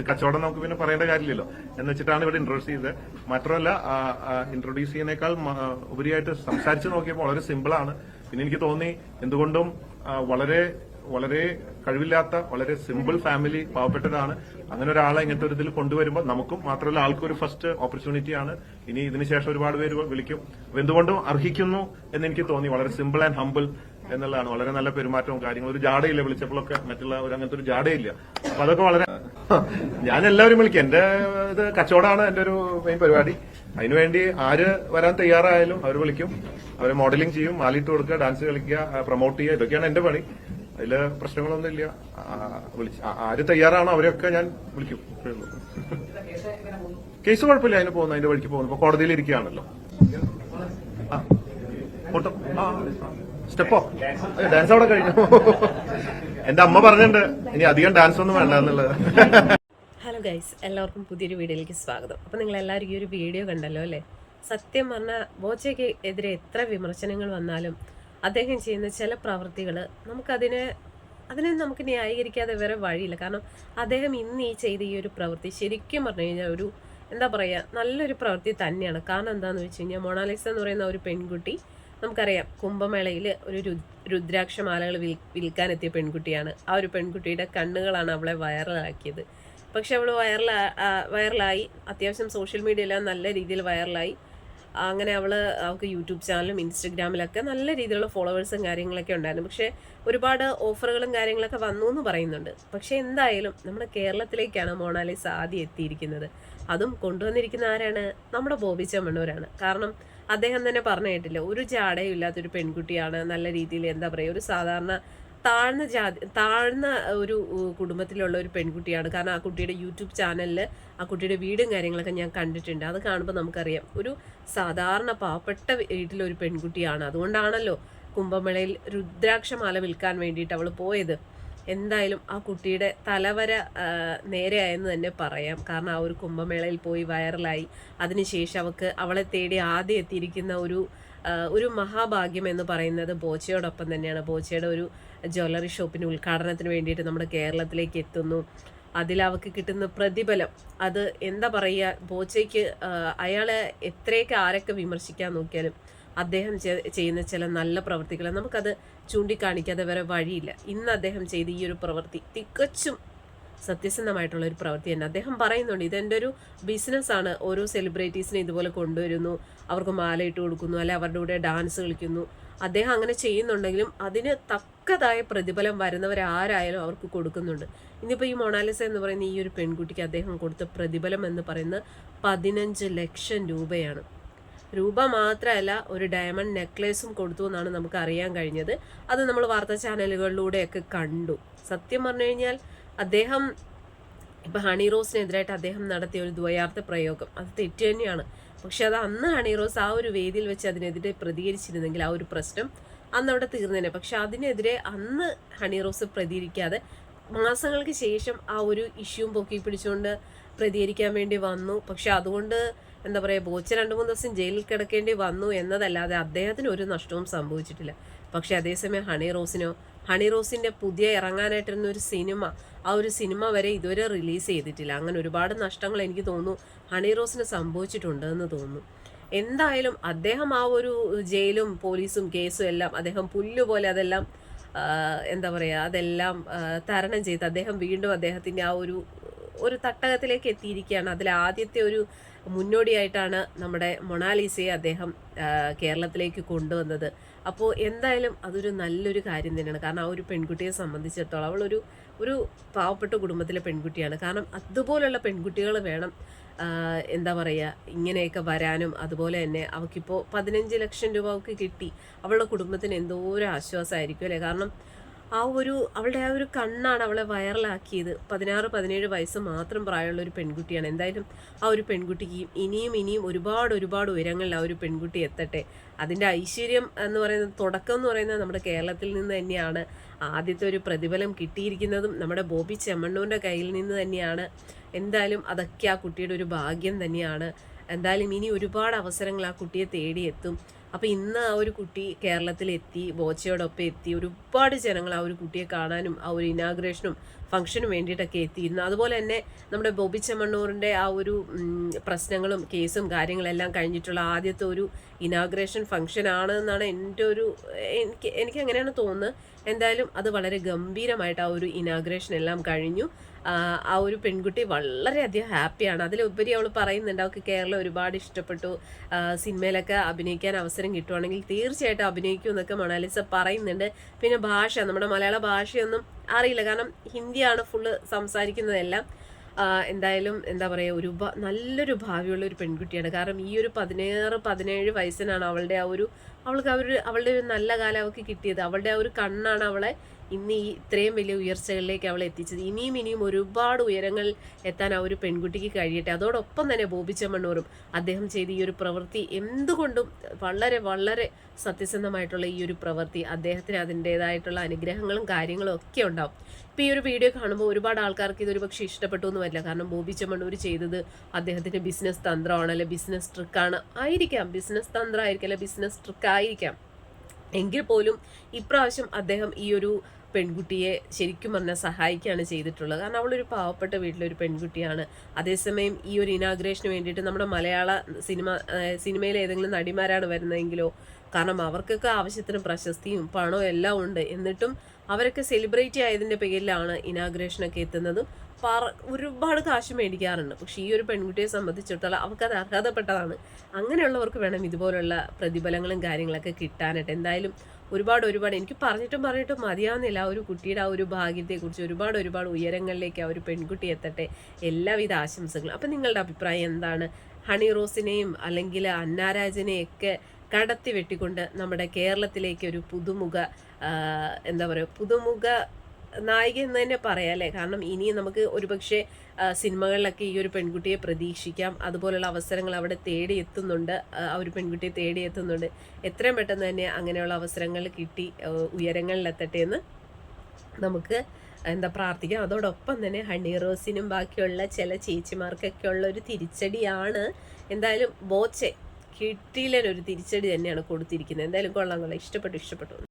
First കച്ചവടം നമുക്ക് പിന്നെ പറയേണ്ട കാര്യമില്ലല്ലോ. എന്ന് വെച്ചിട്ടാണ് ഇവിടെ ഇൻട്രോഡ്യൂസ് ചെയ്തത്. മാത്രമല്ല ഇൻട്രൊഡ്യൂസ് ചെയ്യുന്നേക്കാൾ ഉപരിയായിട്ട് സംസാരിച്ച് നോക്കിയപ്പോൾ വളരെ സിമ്പിളാണ് പിന്നെ എനിക്ക് തോന്നി എന്തുകൊണ്ടും വളരെ വളരെ കഴിവില്ലാത്ത വളരെ സിമ്പിൾ ഫാമിലി പാവപ്പെട്ടതാണ്. അങ്ങനെ ഒരാളെ ഇങ്ങനത്തെ ഒരു ഇതിൽ കൊണ്ടുവരുമ്പോൾ നമുക്കും മാത്രമല്ല ആൾക്കും ഒരു ഫസ്റ്റ് ഓപ്പർച്യൂണിറ്റി ആണ്. ഇനി ഇതിനുശേഷം ഒരുപാട് പേര് വിളിക്കും. എന്തുകൊണ്ടും അർഹിക്കുന്നു എന്ന് എനിക്ക് തോന്നി. വളരെ സിമ്പിൾ ആൻഡ് ഹമ്പിൾ എന്നുള്ളതാണ്. വളരെ നല്ല പെരുമാറ്റവും കാര്യങ്ങളും. ഒരു ജാടയില്ല വിളിച്ചപ്പോഴൊക്കെ മറ്റുള്ള ഒരു അങ്ങനത്തെ ഒരു ജാടയില്ല. അപ്പൊ അതൊക്കെ വളരെ ഞാൻ എല്ലാവരും വിളിക്കും. എന്റെ ഇത് കച്ചവടമാണ് എന്റെ ഒരു മെയിൻ പരിപാടി. അതിനുവേണ്ടി ആര് വരാൻ തയ്യാറായാലും അവർ വിളിക്കും. അവർ മോഡലിംഗ് ചെയ്യും. മാലിട്ട് കൊടുക്കുക ഡാൻസ് കളിക്കുക പ്രൊമോട്ട് ചെയ്യുക. ഇതൊക്കെയാണ് എന്റെ പണി. അതിൽ പ്രശ്നങ്ങളൊന്നും ഇല്ല. വിളിച്ച് ആര് തയ്യാറാണോ അവരെയൊക്കെ ഞാൻ വിളിക്കും. കേസ് കുഴപ്പമില്ല. അതിന് പോകുന്നു അതിന്റെ വഴിക്ക് പോകുന്നു. ഇപ്പൊ കോടതിയിൽ ഇരിക്കുകയാണല്ലോ. സ്റ്റെപ്പോ? ഡാൻസ് അവിടെ കഴിഞ്ഞു. എന്റെ അമ്മ പറഞ്ഞിട്ടുണ്ട് ഇനി അധികം ഡാൻസ് ഒന്നും വേണ്ട എന്നുള്ളത്. ഹലോ ഗൈസ് എല്ലാവർക്കും പുതിയൊരു വീഡിയോയിലേക്ക് സ്വാഗതം. അപ്പോൾ നിങ്ങൾ എല്ലാവരും ഈ ഒരു വീഡിയോ കണ്ടല്ലോ അല്ലേ? സത്യം പറഞ്ഞാൽ ബോച്ചയ്ക്ക് എതിരെ എത്ര വിമർശനങ്ങൾ വന്നാലും അദ്ദേഹം ചെയ്യുന്ന ചില പ്രവൃത്തികൾ നമുക്കതിനെ അതിനെ നമുക്ക് ന്യായീകരിക്കാതെ വേറെ വഴിയില്ല. കാരണം അദ്ദേഹം ഇന്ന് ഈ ചെയ്ത ഈ ഒരു പ്രവൃത്തി ശരിക്കും പറഞ്ഞു കഴിഞ്ഞാൽ ഒരു എന്താ പറയുക നല്ലൊരു പ്രവൃത്തി തന്നെയാണ്. കാരണം എന്താണെന്ന് വെച്ച് കഴിഞ്ഞാൽ മൊണാലിസ എന്ന് പറയുന്ന ഒരു പെൺകുട്ടി നമുക്കറിയാം കുംഭമേളയിൽ ഒരു രുദ്രാക്ഷമാലകൾ വിൽ വിൽക്കാനെത്തിയ പെൺകുട്ടിയാണ്. ആ ഒരു പെൺകുട്ടിയുടെ കണ്ണുകളാണ് അവളെ വൈറലാക്കിയത്. പക്ഷെ അവൾ വൈറലാ വൈറലായി. അത്യാവശ്യം സോഷ്യൽ മീഡിയയിലെല്ലാം നല്ല രീതിയിൽ വൈറലായി. അങ്ങനെ അവൾ അവൾക്ക് യൂട്യൂബ് ചാനലും ഇൻസ്റ്റഗ്രാമിലൊക്കെ നല്ല രീതിയിലുള്ള ഫോളോവേഴ്സും കാര്യങ്ങളൊക്കെ ഉണ്ടായിരുന്നു. പക്ഷേ ഒരുപാട് ഓഫറുകളും കാര്യങ്ങളൊക്കെ വന്നു എന്ന് പറയുന്നുണ്ട്. പക്ഷേ എന്തായാലും നമ്മുടെ കേരളത്തിലേക്കാണ് മോണാലിസ് ആദ്യം എത്തിയിരിക്കുന്നത്. അതും കൊണ്ടുവന്നിരിക്കുന്ന ആരാണ്? നമ്മുടെ ബോബി ചെമ്മണ്ണൂരാണ്. കാരണം അദ്ദേഹം തന്നെ പറഞ്ഞു കേട്ടില്ല. ഒരു ജാടയും ഇല്ലാത്തൊരു പെൺകുട്ടിയാണ് നല്ല രീതിയിൽ എന്താ പറയുക ഒരു സാധാരണ താഴ്ന്ന ജാതി താഴ്ന്ന ഒരു കുടുംബത്തിലുള്ള ഒരു പെൺകുട്ടിയാണ്. കാരണം ആ കുട്ടിയുടെ യൂട്യൂബ് ചാനലിൽ ആ കുട്ടിയുടെ വീടും കാര്യങ്ങളൊക്കെ ഞാൻ കണ്ടിട്ടുണ്ട്. അത് കാണുമ്പോൾ നമുക്കറിയാം ഒരു സാധാരണ പാവപ്പെട്ട വീട്ടിലൊരു പെൺകുട്ടിയാണ്. അതുകൊണ്ടാണല്ലോ കുംഭമേളയിൽ രുദ്രാക്ഷമാല വിൽക്കാൻ വേണ്ടിയിട്ട് അവൾ പോയത്. എന്തായാലും ആ കുട്ടിയുടെ തലവര നേരെയായെന്ന് തന്നെ പറയാം. കാരണം ആ ഒരു കുംഭമേളയിൽ പോയി വൈറലായി. അതിനുശേഷം അവൾക്ക് അവളെ തേടി ആദ്യം എത്തിയിരിക്കുന്ന ഒരു ഒരു മഹാഭാഗ്യം എന്ന് പറയുന്നത് ബോച്ചയോടൊപ്പം തന്നെയാണ്. ബോച്ചയുടെ ഒരു ജ്വല്ലറി ഷോപ്പിന് ഉദ്ഘാടനത്തിന് വേണ്ടിയിട്ട് നമ്മുടെ കേരളത്തിലേക്ക് എത്തുന്നു. അതിൽ കിട്ടുന്ന പ്രതിഫലം അത് എന്താ പറയുക? ബോച്ചയ്ക്ക് അയാളെ എത്രയൊക്കെ ആരൊക്കെ വിമർശിക്കാൻ നോക്കിയാലും അദ്ദേഹം ചെയ്യുന്ന ചില നല്ല പ്രവൃത്തികൾ നമുക്കത് ചൂണ്ടിക്കാണിക്കാതെ വരെ വഴിയില്ല. ഇന്ന് അദ്ദേഹം ചെയ്ത ഈ ഒരു പ്രവൃത്തി തികച്ചും സത്യസന്ധമായിട്ടുള്ള ഒരു പ്രവൃത്തി തന്നെ. അദ്ദേഹം പറയുന്നുണ്ട് ഇതെന്റെ ഒരു ബിസിനസ്സാണ്. ഓരോ സെലിബ്രിറ്റീസിനെ ഇതുപോലെ കൊണ്ടുവരുന്നു അവർക്ക് മാല ഇട്ട് കൊടുക്കുന്നു അല്ലെ അവരുടെ കൂടെ ഡാൻസ് കളിക്കുന്നു. അദ്ദേഹം അങ്ങനെ ചെയ്യുന്നുണ്ടെങ്കിലും അതിന് തക്കതായ പ്രതിഫലം വരുന്നവരാരായാലും അവർക്ക് കൊടുക്കുന്നുണ്ട്. ഇനിയിപ്പോൾ ഈ മൊണാലിസ എന്ന് പറയുന്ന ഈ ഒരു പെൺകുട്ടിക്ക് അദ്ദേഹം കൊടുത്ത പ്രതിഫലം എന്ന് പറയുന്നത് പതിനഞ്ച് ലക്ഷം രൂപയാണ്. രൂപ മാത്രമല്ല ഒരു ഡയമണ്ട് നെക്ലേസും കൊടുത്തു എന്നാണ് നമുക്ക് അറിയാൻ കഴിഞ്ഞത്. അത് നമ്മൾ വാർത്താ ചാനലുകളിലൂടെയൊക്കെ കണ്ടു. സത്യം പറഞ്ഞു കഴിഞ്ഞാൽ അദ്ദേഹം ഇപ്പം ഹണി റോസിനെതിരായിട്ട് അദ്ദേഹം നടത്തിയ ഒരു ദ്വയാർത്ഥ പ്രയോഗം. അത് തെറ്റ് തന്നെയാണ്. പക്ഷെ അത് അന്ന് ഹണി റോസ് ആ ഒരു വേദിയിൽ വെച്ച് അതിനെതിരെ പ്രതികരിച്ചിരുന്നെങ്കിൽ ആ ഒരു പ്രശ്നം അന്ന് അവിടെ തീർന്നേനെ. പക്ഷെ അതിനെതിരെ അന്ന് ഹണി റോസ് പ്രതികരിക്കാതെ മാസങ്ങൾക്ക് ശേഷം ആ ഒരു ഇഷ്യൂവും പൊക്കി പിടിച്ചുകൊണ്ട് പ്രതികരിക്കാൻ വേണ്ടി വന്നു. പക്ഷെ അതുകൊണ്ട് എന്താ പറയുക ബോച്ച രണ്ട് മൂന്ന് ദിവസം ജയിലിൽ കിടക്കേണ്ടി വന്നു എന്നതല്ലാതെ അദ്ദേഹത്തിന് ഒരു നഷ്ടവും സംഭവിച്ചിട്ടില്ല. പക്ഷെ അതേസമയം ഹണി റോസിനോ ഹണി റോസിന്റെ പുതിയ ഇറങ്ങാനായിട്ടിരുന്ന ഒരു സിനിമ ആ ഒരു സിനിമ വരെ ഇതുവരെ റിലീസ് ചെയ്തിട്ടില്ല. അങ്ങനെ ഒരുപാട് നഷ്ടങ്ങൾ എനിക്ക് തോന്നുന്നു ഹണി റോസിന് സംഭവിച്ചിട്ടുണ്ട് എന്ന് തോന്നുന്നു. എന്തായാലും അദ്ദേഹം ആ ഒരു ജയിലും പോലീസും കേസും എല്ലാം അദ്ദേഹം പുല്ലുപോലെ അതെല്ലാം എന്താ പറയുക അതെല്ലാം തരണം ചെയ്ത് അദ്ദേഹം വീണ്ടും അദ്ദേഹത്തിന്റെ ആ ഒരു ഒരു തട്ടകത്തിലേക്ക് എത്തിയിരിക്കുകയാണ്. അതിൽ ആദ്യത്തെ ഒരു മുന്നോടിയായിട്ടാണ് നമ്മുടെ മൊണാലിസയെ അദ്ദേഹം കേരളത്തിലേക്ക് കൊണ്ടുവന്നത്. അപ്പോൾ എന്തായാലും അതൊരു നല്ലൊരു കാര്യം തന്നെയാണ്. കാരണം ആ ഒരു പെൺകുട്ടിയെ സംബന്ധിച്ചിടത്തോളം അവളൊരു ഒരു പാവപ്പെട്ട കുടുംബത്തിലെ പെൺകുട്ടിയാണ്. കാരണം അതുപോലുള്ള പെൺകുട്ടികൾ വേണം എന്താ പറയുക ഇങ്ങനെയൊക്കെ വരാനും. അതുപോലെ തന്നെ അവൾക്കിപ്പോൾ പതിനഞ്ച് ലക്ഷം രൂപ അവൾക്ക് കിട്ടി. അവളുടെ കുടുംബത്തിന് എന്തോ ഒരു ആശ്വാസമായിരിക്കും അല്ലേ? കാരണം ആ ഒരു അവളുടെ ആ ഒരു കണ്ണാണ് അവളെ വൈറലാക്കിയത്. പതിനാറ് പതിനേഴ് വയസ്സ് മാത്രം പ്രായമുള്ള ഒരു പെൺകുട്ടിയാണ്. എന്തായാലും ആ ഒരു പെൺകുട്ടിക്ക് ഇനിയും ഇനിയും ഒരുപാട് ഒരുപാട് ഉയരങ്ങളിൽ ആ ഒരു പെൺകുട്ടി എത്തട്ടെ. അതിന്റെ ഐശ്വര്യം എന്ന് പറയുന്നത് തുടക്കം എന്ന് പറയുന്നത് നമ്മുടെ കേരളത്തിൽ നിന്ന് തന്നെയാണ്. ആദ്യത്തെ ഒരു പ്രതിഫലം കിട്ടിയിരിക്കുന്നതും നമ്മുടെ ബോബി ചെമ്മണ്ണൂന്റെ കയ്യിൽ നിന്ന് തന്നെയാണ്. എന്തായാലും അതൊക്കെ ആ കുട്ടിയുടെ ഒരു ഭാഗ്യം തന്നെയാണ്. എന്തായാലും ഇനി ഒരുപാട് അവസരങ്ങൾ ആ കുട്ടിയെ തേടിയെത്തും. അപ്പോൾ ഇന്ന് ആ ഒരു കുട്ടി കേരളത്തിൽ കേരളത്തിലെത്തി ബോച്ചയോടൊപ്പം എത്തി ഒരുപാട് ജനങ്ങൾ ആ ഒരു കുട്ടിയെ കാണാനും ആ ഒരു ഇനാഗ്രേഷനും ഫംഗ്ഷനും വേണ്ടിയിട്ടൊക്കെ എത്തിയിരുന്നു. അതുപോലെ തന്നെ നമ്മുടെ ബോബി ചെമ്മണ്ണൂറിന്റെ ആ ഒരു പ്രശ്നങ്ങളും കേസും കാര്യങ്ങളെല്ലാം കഴിഞ്ഞിട്ടുള്ള ആദ്യത്തെ ഒരു ഇനാഗ്രേഷൻ ഫംഗ്ഷൻ ആണ് എന്നാണ് എന്റെ ഒരു എനിക്ക് എനിക്ക് അങ്ങനെയാണ് തോന്നുന്നത്. എന്തായാലും അത് വളരെ ഗംഭീരമായിട്ട് ആ ഒരു ഇനാഗ്രേഷൻ എല്ലാം കഴിഞ്ഞു. ആ, ഒരു പെൺകുട്ടി വളരെയധികം ഹാപ്പിയാണ്. അതിലുപരി അവൾ പറയുന്നുണ്ട് അവൾക്ക് കേരളം ഒരുപാട് ഇഷ്ടപ്പെട്ടു. സിനിമയിലൊക്കെ അഭിനയിക്കാൻ അവസരം കിട്ടുവാണെങ്കിൽ തീർച്ചയായിട്ടും അഭിനയിക്കും എന്നൊക്കെ മണാലിസ പറയുന്നുണ്ട്. പിന്നെ ഭാഷ നമ്മുടെ മലയാള ഭാഷയൊന്നും അറിയില്ല. കാരണം ഹിന്ദിയാണ് ഫുള്ള് സംസാരിക്കുന്നതെല്ലാം. എന്തായാലും എന്താ പറയുക ഒരു നല്ലൊരു ഭാവിയുള്ള ഒരു പെൺകുട്ടിയാണ്. കാരണം ഈ ഒരു പതിനേറ് പതിനേഴ് വയസ്സിനാണ് അവളുടെ ആ ഒരു അവൾക്ക് ആ ഒരു അവളുടെ ഒരു നല്ല കാലം അവൾക്ക് കിട്ടിയത്. അവളുടെ ആ ഒരു കണ്ണാണ് അവളെ ഇന്ന് ഈ ഇത്രയും വലിയ ഉയർച്ചകളിലേക്ക് അവൾ എത്തിച്ചത്. ഇനിയും ഇനിയും ഒരുപാട് ഉയരങ്ങൾ എത്താൻ ആ ഒരു പെൺകുട്ടിക്ക് കഴിയട്ടെ. അതോടൊപ്പം തന്നെ ബോബി ചെമ്മണ്ണൂറും അദ്ദേഹം ചെയ്ത ഈ ഒരു പ്രവൃത്തി എന്തുകൊണ്ടും വളരെ വളരെ സത്യസന്ധമായിട്ടുള്ള ഈ ഒരു പ്രവൃത്തി. അദ്ദേഹത്തിന് അതിന്റെതായിട്ടുള്ള അനുഗ്രഹങ്ങളും കാര്യങ്ങളും ഒക്കെ ഉണ്ടാവും. ഇപ്പോൾ ഈ ഒരു വീഡിയോ കാണുമ്പോൾ ഒരുപാട് ആൾക്കാർക്ക് ഇതൊരു പക്ഷേ ഇഷ്ടപ്പെട്ടു എന്ന് വരില്ല. കാരണം ബോബി ചെമ്മണ്ണൂർ ചെയ്തത് അദ്ദേഹത്തിന്റെ ബിസിനസ് തന്ത്രമാണ് അല്ലെ ബിസിനസ് ട്രിക്കാണ്. ആയിരിക്കാം. ബിസിനസ് തന്ത്രമായിരിക്കും അല്ലെ? ബിസിനസ് ട്രിക്കായിരിക്കാം. എങ്കിൽ പോലും ഇപ്രാവശ്യം അദ്ദേഹം ഈ ഒരു പെൺകുട്ടിയെ ശരിക്കും പറഞ്ഞാൽ സഹായിക്കുകയാണ് ചെയ്തിട്ടുള്ളത്. കാരണം അവളൊരു പാവപ്പെട്ട വീട്ടിലൊരു പെൺകുട്ടിയാണ്. അതേസമയം ഈ ഒരു ഇനാഗ്രേഷന് വേണ്ടിയിട്ട് നമ്മുടെ മലയാള സിനിമ സിനിമയിലെ ഏതെങ്കിലും നടിമാരാണ് വരുന്നതെങ്കിലോ കാരണം അവർക്കൊക്കെ ആവശ്യത്തിന് പ്രശസ്തിയും പണവും എല്ലാം ഉണ്ട്. എന്നിട്ടും അവരൊക്കെ സെലിബ്രേറ്റ് ആയതിന്റെ പേരിലാണ് ഇനാഗ്രേഷനൊക്കെ എത്തുന്നതും. പറ ഒരുപാട് കാശ് മേടിക്കാറുണ്ട്. പക്ഷേ ഈ ഒരു പെൺകുട്ടിയെ സംബന്ധിച്ചിടത്തോളം അവർക്കത് അർഹതപ്പെട്ടതാണ്. അങ്ങനെയുള്ളവർക്ക് വേണം ഇതുപോലുള്ള പ്രതിഫലങ്ങളും കാര്യങ്ങളൊക്കെ കിട്ടാനായിട്ട്. എന്തായാലും ഒരുപാട് ഒരുപാട് എനിക്ക് പറഞ്ഞിട്ടും പറഞ്ഞിട്ടും മതിയാവുന്നില്ല. ആ ഒരു കുട്ടിയുടെ ആ ഒരു ഭാഗ്യത്തെക്കുറിച്ച് ഒരുപാട് ഒരുപാട് ഉയരങ്ങളിലേക്ക് ആ ഒരു പെൺകുട്ടി എത്തട്ടെ. എല്ലാവിധ ആശംസകളും. അപ്പം നിങ്ങളുടെ അഭിപ്രായം എന്താണ്? ഹണി റോസിനെയും അല്ലെങ്കിൽ അന്നാരാജനെയൊക്കെ കടത്തി വെട്ടിക്കൊണ്ട് നമ്മുടെ കേരളത്തിലേക്ക് ഒരു പുതുമുഖ എന്താ പറയുക പുതുമുഖ നായിക എന്ന് തന്നെ പറയാം അല്ലേ? കാരണം ഇനി നമുക്ക് ഒരുപക്ഷെ സിനിമകളിലൊക്കെ ഈ ഒരു പെൺകുട്ടിയെ പ്രതീക്ഷിക്കാം. അതുപോലെയുള്ള അവസരങ്ങൾ അവിടെ തേടി എത്തുന്നുണ്ട്. ആ ഒരു പെൺകുട്ടിയെ തേടി എത്തുന്നുണ്ട്. എത്രയും പെട്ടെന്ന് തന്നെ അങ്ങനെയുള്ള അവസരങ്ങൾ കിട്ടി ഉയരങ്ങളിലെത്തട്ടെ എന്ന് നമുക്ക് എന്താ പ്രാർത്ഥിക്കാം. അതോടൊപ്പം തന്നെ ഹണി റോസിനും ബാക്കിയുള്ള ചില ചേച്ചിമാർക്കൊക്കെ ഉള്ള ഒരു തിരിച്ചടിയാണ് എന്തായാലും ബോച്ചെ. കിട്ടിയില്ലൊരു തിരിച്ചടി തന്നെയാണ് കൊടുത്തിരിക്കുന്നത്. എന്തായാലും കൊള്ളാം കൊള്ളാം. ഇഷ്ടപ്പെട്ടു ഇഷ്ടപ്പെട്ടു.